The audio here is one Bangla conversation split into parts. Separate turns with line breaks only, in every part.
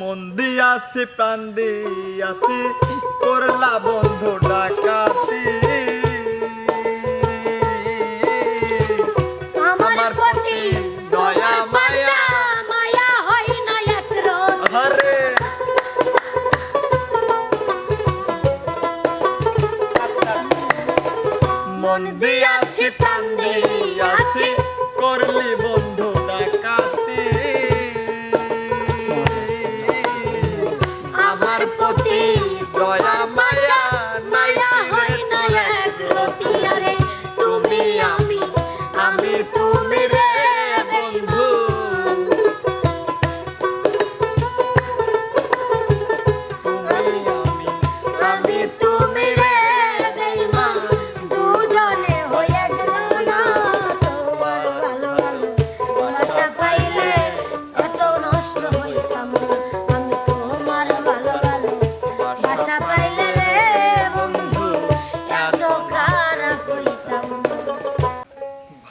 মন দিয়াছি প্রাণ দিয়াছি করলা বন্ধু ডাকাতি।
আমার প্রতি
দয়া মায়া।
মায়া
মন দিয়া
আমার প্রতি
দয়া মায়া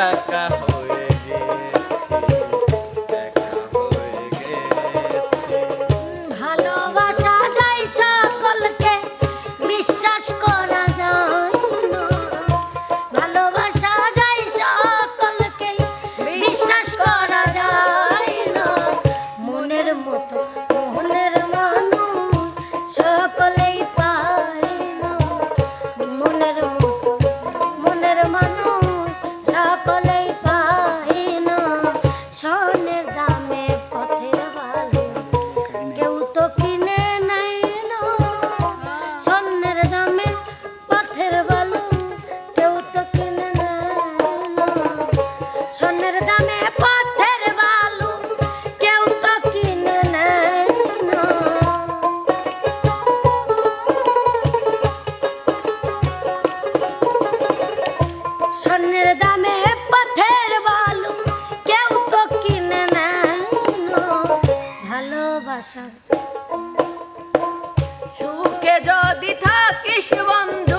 টাকা সোনের দামে পথের বালু কেউ তো কিনে না ভালোবাসা।
সুখে যদি থাকিস বন্ধু